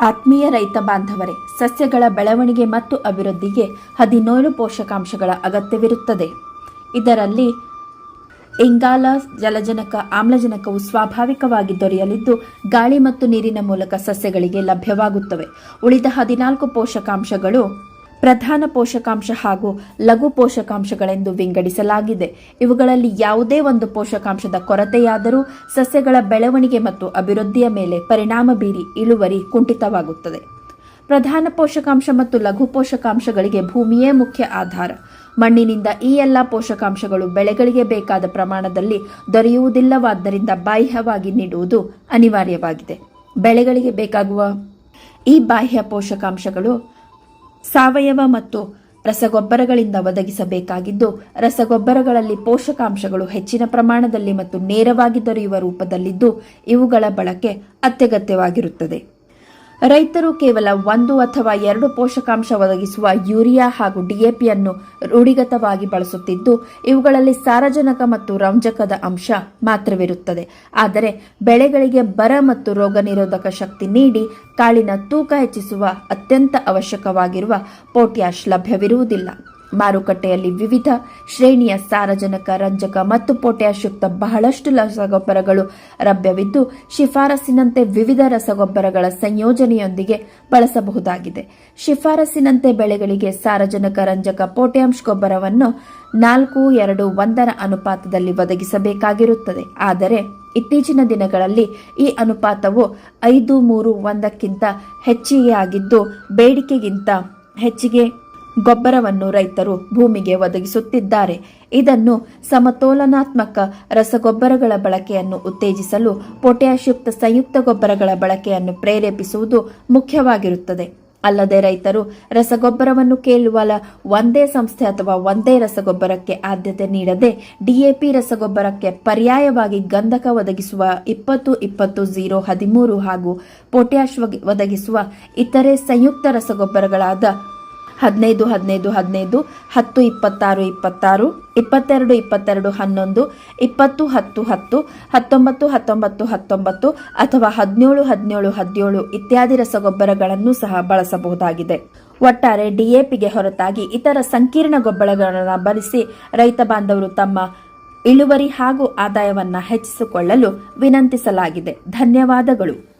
ಆತ್ಮೀಯ ರೈತ ಬಾಂಧವರೇ, ಸಸ್ಯಗಳ ಬೆಳವಣಿಗೆ ಮತ್ತು ಅಭಿವೃದ್ಧಿಗೆ ಹದಿನೇಳು ಪೋಷಕಾಂಶಗಳ ಅಗತ್ಯವಿರುತ್ತದೆ. ಇದರಲ್ಲಿ ಇಂಗಾಲ, ಜಲಜನಕ, ಆಮ್ಲಜನಕವು ಸ್ವಾಭಾವಿಕವಾಗಿ ದೊರೆಯಲಿದ್ದು, ಗಾಳಿ ಮತ್ತು ನೀರಿನ ಮೂಲಕ ಸಸ್ಯಗಳಿಗೆ ಲಭ್ಯವಾಗುತ್ತವೆ. ಉಳಿದ ಹದಿನಾಲ್ಕು ಪೋಷಕಾಂಶಗಳು ಪ್ರಧಾನ ಪೋಷಕಾಂಶ ಹಾಗೂ ಲಘು ಪೋಷಕಾಂಶಗಳೆಂದು ವಿಂಗಡಿಸಲಾಗಿದೆ. ಇವುಗಳಲ್ಲಿ ಯಾವುದೇ ಒಂದು ಪೋಷಕಾಂಶದ ಕೊರತೆಯಾದರೂ ಸಸ್ಯಗಳ ಬೆಳವಣಿಗೆ ಮತ್ತು ಅಭಿವೃದ್ಧಿಯ ಮೇಲೆ ಪರಿಣಾಮ ಬೀರಿ ಇಳುವರಿ ಕುಂಠಿತವಾಗುತ್ತದೆ. ಪ್ರಧಾನ ಪೋಷಕಾಂಶ ಮತ್ತು ಲಘು ಪೋಷಕಾಂಶಗಳಿಗೆ ಭೂಮಿಯೇ ಮುಖ್ಯ ಆಧಾರ. ಮಣ್ಣಿನಿಂದ ಈ ಎಲ್ಲ ಪೋಷಕಾಂಶಗಳು ಬೆಳೆಗಳಿಗೆ ಬೇಕಾದ ಪ್ರಮಾಣದಲ್ಲಿ ದೊರೆಯುವುದಿಲ್ಲವಾದ್ದರಿಂದ ಬಾಹ್ಯವಾಗಿ ನೀಡುವುದು ಅನಿವಾರ್ಯವಾಗಿದೆ. ಬೆಳೆಗಳಿಗೆ ಬೇಕಾಗುವ ಈ ಬಾಹ್ಯ ಪೋಷಕಾಂಶಗಳು ಸಾವಯವ ಮತ್ತು ರಸಗೊಬ್ಬರಗಳಿಂದ ಒದಗಿಸಬೇಕಾಗಿದ್ದು, ರಸಗೊಬ್ಬರಗಳಲ್ಲಿ ಪೋಷಕಾಂಶಗಳು ಹೆಚ್ಚಿನ ಪ್ರಮಾಣದಲ್ಲಿ ಮತ್ತು ನೇರವಾಗಿ ದೊರೆಯುವ ರೂಪದಲ್ಲಿದ್ದು, ಇವುಗಳ ಬಳಕೆ ಅತ್ಯಗತ್ಯವಾಗಿರುತ್ತದೆ. ರೈತರು ಕೇವಲ ಒಂದು ಅಥವಾ ಎರಡು ಪೋಷಕಾಂಶ ಒದಗಿಸುವ ಯೂರಿಯಾ ಹಾಗೂ ಡಿಎಪಿಯನ್ನು ರೂಢಿಗತವಾಗಿ ಬಳಸುತ್ತಿದ್ದು, ಇವುಗಳಲ್ಲಿ ಸಾರಜನಕ ಮತ್ತು ರಂಜಕದ ಅಂಶ ಮಾತ್ರವಿರುತ್ತದೆ. ಆದರೆ ಬೆಳೆಗಳಿಗೆ ಬರ ಮತ್ತು ರೋಗ ನಿರೋಧಕ ಶಕ್ತಿ ನೀಡಿ ಕಾಳಿನ ತೂಕ ಹೆಚ್ಚಿಸುವ ಅತ್ಯಂತ ಅವಶ್ಯಕವಾಗಿರುವ ಪೊಟ್ಯಾಶ್ ಲಭ್ಯವಿರುವುದಿಲ್ಲ. ಮಾರುಕಟ್ಟೆಯಲ್ಲಿ ವಿವಿಧ ಶ್ರೇಣಿಯ ಸಾರಜನಕ, ರಂಜಕ ಮತ್ತು ಪೊಟ್ಯಾಶ್ ಯುಕ್ತ ಬಹಳಷ್ಟು ರಸಗೊಬ್ಬರಗಳು ಲಭ್ಯವಿದ್ದು, ಶಿಫಾರಸಿನಂತೆ ವಿವಿಧ ರಸಗೊಬ್ಬರಗಳ ಸಂಯೋಜನೆಯೊಂದಿಗೆ ಬಳಸಬಹುದಾಗಿದೆ. ಶಿಫಾರಸಿನಂತೆ ಬೆಳೆಗಳಿಗೆ ಸಾರಜನಕ, ರಂಜಕ, ಪೊಟ್ಯಾಶ್ ಗೊಬ್ಬರವನ್ನು ನಾಲ್ಕು, ಎರಡು, ಒಂದರ ಅನುಪಾತದಲ್ಲಿ ಒದಗಿಸಬೇಕಾಗಿರುತ್ತದೆ. ಆದರೆ, ಇತ್ತೀಚಿನ ದಿನಗಳಲ್ಲಿ ಈ ಅನುಪಾತವು ಐದು, ಮೂರು, ಒಂದಕ್ಕಿಂತ ಹೆಚ್ಚಿಗೆ ಆಗಿದ್ದು ಬೇಡಿಕೆಗಿಂತ ಹೆಚ್ಚಿಗೆ ಗೊಬ್ಬರವನ್ನು ರೈತರು ಭೂಮಿಗೆ ಒದಗಿಸುತ್ತಿದ್ದಾರೆ. ಇದನ್ನು ಸಮತೋಲನಾತ್ಮಕ ರಸಗೊಬ್ಬರಗಳ ಬಳಕೆಯನ್ನು ಉತ್ತೇಜಿಸಲು ಪೊಟ್ಯಾಶಯುಕ್ತ ಸಂಯುಕ್ತ ಗೊಬ್ಬರಗಳ ಬಳಕೆಯನ್ನು ಪ್ರೇರೇಪಿಸುವುದು ಮುಖ್ಯವಾಗಿರುತ್ತದೆ. ಅಲ್ಲದೆ ರೈತರು ರಸಗೊಬ್ಬರವನ್ನು ಕೇಳುವಲ ಒಂದೇ ಸಂಸ್ಥೆ ಅಥವಾ ಒಂದೇ ರಸಗೊಬ್ಬರಕ್ಕೆ ಆದ್ಯತೆ ನೀಡದೆ ಡಿಎಪಿ ರಸಗೊಬ್ಬರಕ್ಕೆ ಪರ್ಯಾಯವಾಗಿ ಗಂಧಕ ಒದಗಿಸುವ ಇಪ್ಪತ್ತು ಇಪ್ಪತ್ತು ಝೀರೋ ಹದಿಮೂರು ಹಾಗೂ ಪೊಟ್ಯಾಶ್ ಒದಗಿಸುವ ಇತರೆ ಸಂಯುಕ್ತ ರಸಗೊಬ್ಬರಗಳಾದ ಹದಿನೈದು ಹದಿನೈದು ಹದಿನೈದು, ಹತ್ತು, ಇಪ್ಪತ್ತಾರು ಇಪ್ಪತ್ತಾರು, ಇಪ್ಪತ್ತೆರಡು ಇಪ್ಪತ್ತೆರಡು, ಹನ್ನೊಂದು, ಇಪ್ಪತ್ತು, ಹತ್ತು ಹತ್ತು, ಹತ್ತೊಂಬತ್ತು ಹತ್ತೊಂಬತ್ತು ಹತ್ತೊಂಬತ್ತು ಅಥವಾ ಹದಿನೇಳು ಹದಿನೇಳು ಹದಿನೇಳು ಇತ್ಯಾದಿ ರಸಗೊಬ್ಬರಗಳನ್ನು ಸಹ ಬಳಸಬಹುದಾಗಿದೆ. ಒಟ್ಟಾರೆ ಡಿಎಪಿಗೆ ಹೊರತಾಗಿ ಇತರ ಸಂಕೀರ್ಣ ಗೊಬ್ಬರಗಳನ್ನು ಬಳಸಿ ರೈತ ಬಾಂಧವರು ತಮ್ಮ ಇಳುವರಿ ಹಾಗೂ ಆದಾಯವನ್ನು ಹೆಚ್ಚಿಸಿಕೊಳ್ಳಲು ವಿನಂತಿಸಲಾಗಿದೆ. ಧನ್ಯವಾದಗಳು.